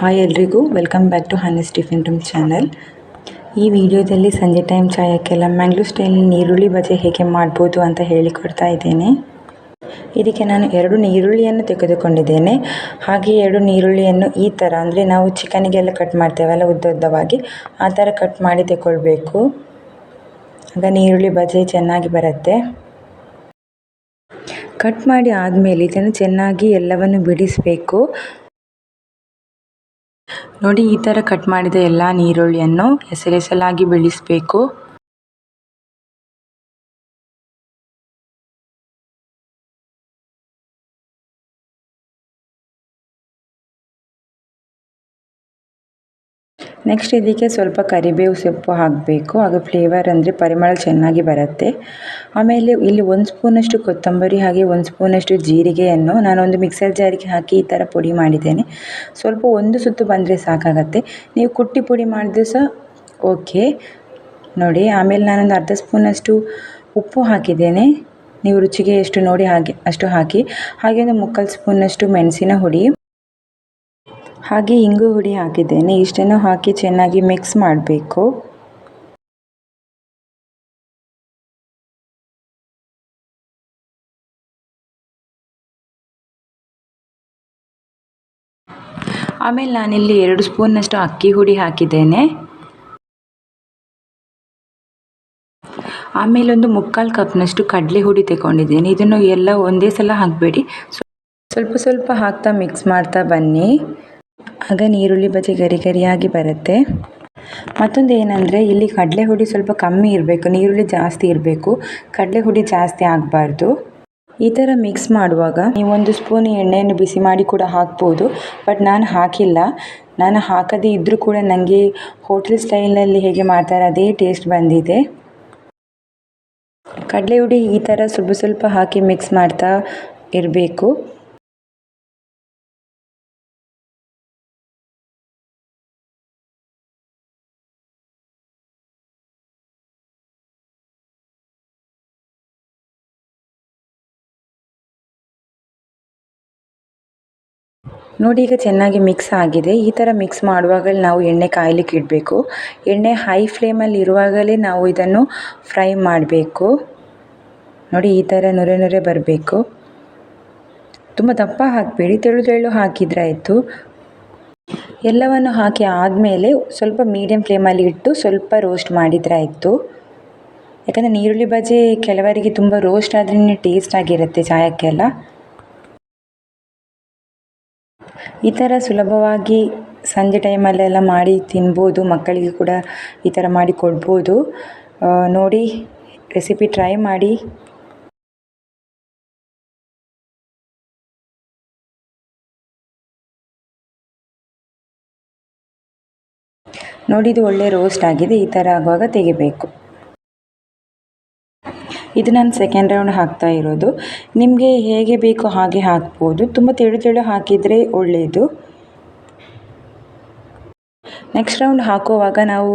Hi ಎಲ್ರಿಗೂ welcome back to Honey's tiffin room channel ಈ ವಿಡಿಯೋದಲ್ಲಿ ಸಂಜೆ ಟೈಮ್ ಚಾಯಕ್ಕೆಲ್ಲ ಮ್ಯಾಂಗ್ಳೂರ್ ಸ್ಟೈಲ್ ನೀರುಳ್ಳಿ ಬಜೆ ಹೇಗೆ ಮಾಡ್ಬೋದು ಅಂತ ಹೇಳಿಕೊಡ್ತಾ ಇದ್ದೇನೆ. ಇದಕ್ಕೆ ನಾನು ಎರಡು ಈರುಳ್ಳಿಯನ್ನು ತೆಗೆದುಕೊಂಡಿದ್ದೇನೆ. ಹಾಗೆ ಎರಡು ಈರುಳ್ಳಿಯನ್ನು ಈ ಥರ ಅಂದರೆ ನಾವು ಚಿಕನಿಗೆಲ್ಲ ಕಟ್ ಮಾಡ್ತೇವಲ್ಲ ಉದ್ದ ಉದ್ದವಾಗಿ ಆ ಥರ ಕಟ್ ಮಾಡಿ ತಗೊಳ್ಬೇಕು ಆಗ ನೀರುಳ್ಳಿ ಬಜೆ ಚೆನ್ನಾಗಿ ಬರುತ್ತೆ. ಕಟ್ ಮಾಡಿ ಆದಮೇಲೆ ಇದನ್ನು ಚೆನ್ನಾಗಿ ಎಲ್ಲವನ್ನು ಬಿಡಿಸಬೇಕು. ನೋಡಿ ಈ ತರ ಕಟ್ ಮಾಡಿದ ಎಲ್ಲಾ ನೀರುಳ್ಳಿಯನ್ನು ಹೆಸರೆಸಲಾಗಿ ಬೆಳೆಸಬೇಕು. ನೆಕ್ಸ್ಟ್ ಇದಕ್ಕೆ ಸ್ವಲ್ಪ ಕರಿಬೇವು ಸೊಪ್ಪು ಹಾಕಬೇಕು. ಆಗ ಫ್ಲೇವರ್ ಅಂದರೆ ಪರಿಮಳ ಚೆನ್ನಾಗಿ ಬರುತ್ತೆ. ಆಮೇಲೆ ಇಲ್ಲಿ ಒಂದು ಸ್ಪೂನಷ್ಟು ಕೊತ್ತಂಬರಿ ಹಾಗೆ ಒಂದು ಸ್ಪೂನಷ್ಟು ಜೀರಿಗೆಯನ್ನು ನಾನೊಂದು ಮಿಕ್ಸರ್ ಜಾರಿಗೆ ಹಾಕಿ ಈ ಥರ ಪುಡಿ ಮಾಡಿದ್ದೇನೆ. ಸ್ವಲ್ಪ ಒಂದು ಸುತ್ತು ಬಂದರೆ ಸಾಕಾಗತ್ತೆ. ನೀವು ಕುಟ್ಟಿ ಪುಡಿ ಮಾಡಿದ್ರೆ ಸಹ ಓಕೆ ನೋಡಿ, ಆಮೇಲೆ ನಾನೊಂದು ಅರ್ಧ ಸ್ಪೂನಷ್ಟು ಉಪ್ಪು ಹಾಕಿದ್ದೇನೆ. ನೀವು ರುಚಿಗೆ ಎಷ್ಟು ನೋಡಿ ಹಾಗೆ, ಅಷ್ಟು ಹಾಕಿ. ಹಾಗೆ ಒಂದು ಮುಕ್ಕಾಲು ಸ್ಪೂನಷ್ಟು ಮೆಣಸಿನ ಹುಡಿ. ಹಾಗೆ ಇಂಗು ಹುಡಿ ಹಾಕಿದ್ದೇನೆ. ಇಷ್ಟನ್ನು ಹಾಕಿ ಚೆನ್ನಾಗಿ ಮಿಕ್ಸ್ ಮಾಡಬೇಕು. ಆಮೇಲೆ ನಾನಿಲ್ಲಿ ಎರಡು ಸ್ಪೂನ್ನಷ್ಟು ಅಕ್ಕಿ ಹುಡಿ ಹಾಕಿದ್ದೇನೆ. ಆಮೇಲೆ ಒಂದು ಮುಕ್ಕಾಲು ಕಪ್ನಷ್ಟು ಕಡಲೆ ಹುಡಿ ತಗೊಂಡಿದ್ದೇನೆ ಇದನ್ನು ಎಲ್ಲ ಒಂದೇ ಸಲ ಹಾಕಬೇಡಿ. ಸ್ವಲ್ಪ ಸ್ವಲ್ಪ ಹಾಕ್ತಾ ಮಿಕ್ಸ್ ಮಾಡ್ತಾ ಬನ್ನಿ. ಆಗ ನೀರುಳ್ಳಿ ಬಜೆ ಗರಿ ಗರಿಯಾಗಿ ಬರುತ್ತೆ. ಮತ್ತೊಂದು ಏನಂದರೆ, ಇಲ್ಲಿ ಕಡಲೆ ಹುಡಿ ಸ್ವಲ್ಪ ಕಮ್ಮಿ ಇರಬೇಕು, ನೀರುಳ್ಳಿ ಜಾಸ್ತಿ ಇರಬೇಕು, ಕಡಲೆ ಹುಡಿ ಜಾಸ್ತಿ ಆಗಬಾರ್ದು. ಈ ಥರ ಮಿಕ್ಸ್ ಮಾಡುವಾಗ ನೀವೊಂದು ಸ್ಪೂನ್ ಎಣ್ಣೆಯನ್ನು ಬಿಸಿ ಮಾಡಿ ಕೂಡ ಹಾಕ್ಬೋದು ಬಟ್ ನಾನು ಹಾಕಿಲ್ಲ. ನಾನು ಹಾಕದೇ ಇದ್ದರೂ ಕೂಡ ನನಗೆ ಹೋಟೆಲ್ ಸ್ಟೈಲಲ್ಲಿ ಹೇಗೆ ಮಾಡ್ತಾರೆ ಅದೇ ಟೇಸ್ಟ್ ಬಂದಿದೆ. ಕಡಲೆ ಹುಡಿ ಈ ಥರ ಸ್ವಲ್ಪ ಸ್ವಲ್ಪ ಹಾಕಿ ಮಿಕ್ಸ್ ಮಾಡ್ತಾ ಇರಬೇಕು. ನೋಡಿ, ಈಗ ಚೆನ್ನಾಗಿ ಮಿಕ್ಸ್ ಆಗಿದೆ. ಈ ಥರ ಮಿಕ್ಸ್ ಮಾಡುವಾಗಲೇ ನಾವು ಎಣ್ಣೆ ಕಾಯಲಿಕ್ಕೆ ಇಡಬೇಕು. ಎಣ್ಣೆ ಹೈ ಫ್ಲೇಮಲ್ಲಿ ಇರುವಾಗಲೇ ನಾವು ಇದನ್ನು ಫ್ರೈ ಮಾಡಬೇಕು. ನೋಡಿ, ಈ ಥರ ನೊರೆ ನೊರೆ ಬರಬೇಕು. ತುಂಬ ದಪ್ಪ ಹಾಕಬೇಡಿ. ತೆಳು ತೆಳು ಹಾಕಿದ್ರೆ ಆಯಿತು. ಎಲ್ಲವನ್ನು ಹಾಕಿ ಆದಮೇಲೆ ಸ್ವಲ್ಪ ಮೀಡಿಯಮ್ ಫ್ಲೇಮಲ್ಲಿ ಇಟ್ಟು ಸ್ವಲ್ಪ ರೋಸ್ಟ್ ಮಾಡಿದರೆ ಆಯಿತು. ಯಾಕಂದರೆ ನೀರುಳ್ಳಿ ಬಜೆ ಕೆಲವರಿಗೆ ತುಂಬ ರೋಸ್ಟ್ ಆದ್ರೇ ಟೇಸ್ಟ್ ಆಗಿರುತ್ತೆ ಚಾಯಕ್ಕೆಲ್ಲ ಈ ಥರ ಸುಲಭವಾಗಿ ಸಂಜೆ ಟೈಮಲ್ಲೆಲ್ಲ ಮಾಡಿ ತಿನ್ಬೋದು, ಮಕ್ಕಳಿಗೆ ಕೂಡ ಈ ಥರ ಮಾಡಿ ಕೊಡ್ಬೋದು. ನೋಡಿ, ರೆಸಿಪಿ ಟ್ರೈ ಮಾಡಿ. ನೋಡಿ, ಇದು ಒಳ್ಳೆ ರೋಸ್ಟ್ ಆಗಿದೆ. ಈ ಥರ ಆಗುವಾಗ ತೆಗಿಬೇಕು. ಇದು ನಾನು ಸೆಕೆಂಡ್ ರೌಂಡ್ ಹಾಕ್ತಾ ಇರೋದು. ನಿಮಗೆ ಹೇಗೆ ಬೇಕೋ ಹಾಗೆ ಹಾಕ್ಬೋದು. ತುಂಬ ತೆಳು ತೆಳು ಹಾಕಿದರೆ ಒಳ್ಳೆಯದು ನೆಕ್ಸ್ಟ್ ರೌಂಡ್ ಹಾಕುವಾಗ ನಾವು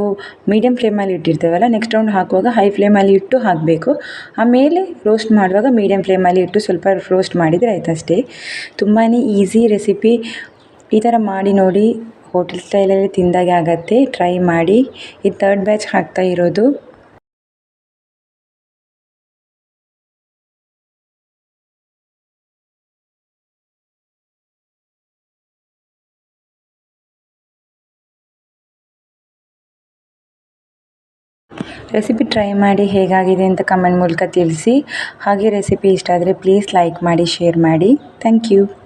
ಮೀಡಿಯಮ್ ಫ್ಲೇಮಲ್ಲಿ ಇಟ್ಟಿರ್ತೇವಲ್ಲ ನೆಕ್ಸ್ಟ್ ರೌಂಡ್ ಹಾಕುವಾಗ ಹೈ ಫ್ಲೇಮಲ್ಲಿ ಇಟ್ಟು ಹಾಕಬೇಕು. ಆಮೇಲೆ ರೋಸ್ಟ್ ಮಾಡುವಾಗ ಮೀಡಿಯಮ್ ಫ್ಲೇಮಲ್ಲಿ ಇಟ್ಟು ಸ್ವಲ್ಪ ರೋಸ್ಟ್ ಮಾಡಿದರೆ ಆಯ್ತು ಅಷ್ಟೇ ತುಂಬಾ ಈಸಿ ರೆಸಿಪಿ ಈ ಥರ ಮಾಡಿ ನೋಡಿ ಹೋಟೆಲ್ ಸ್ಟೈಲಲ್ಲಿ ತಿಂದಾಗೆ ಆಗತ್ತೆ. ಟ್ರೈ ಮಾಡಿ. ಈ ಥರ್ಡ್ ಬ್ಯಾಚ್ ಹಾಕ್ತಾ ಇರೋದು. ರೆಸಿಪಿ ಟ್ರೈ ಮಾಡಿ ಹೇಗಾಗಿದೆ ಅಂತ ಕಮೆಂಟ್ ಮೂಲಕ ತಿಳಿಸಿ. ಹಾಗೆ ರೆಸಿಪಿ ಇಷ್ಟ ಆದರೆ ಪ್ಲೀಸ್ ಲೈಕ್ ಮಾಡಿ ಶೇರ್ ಮಾಡಿ. Thank you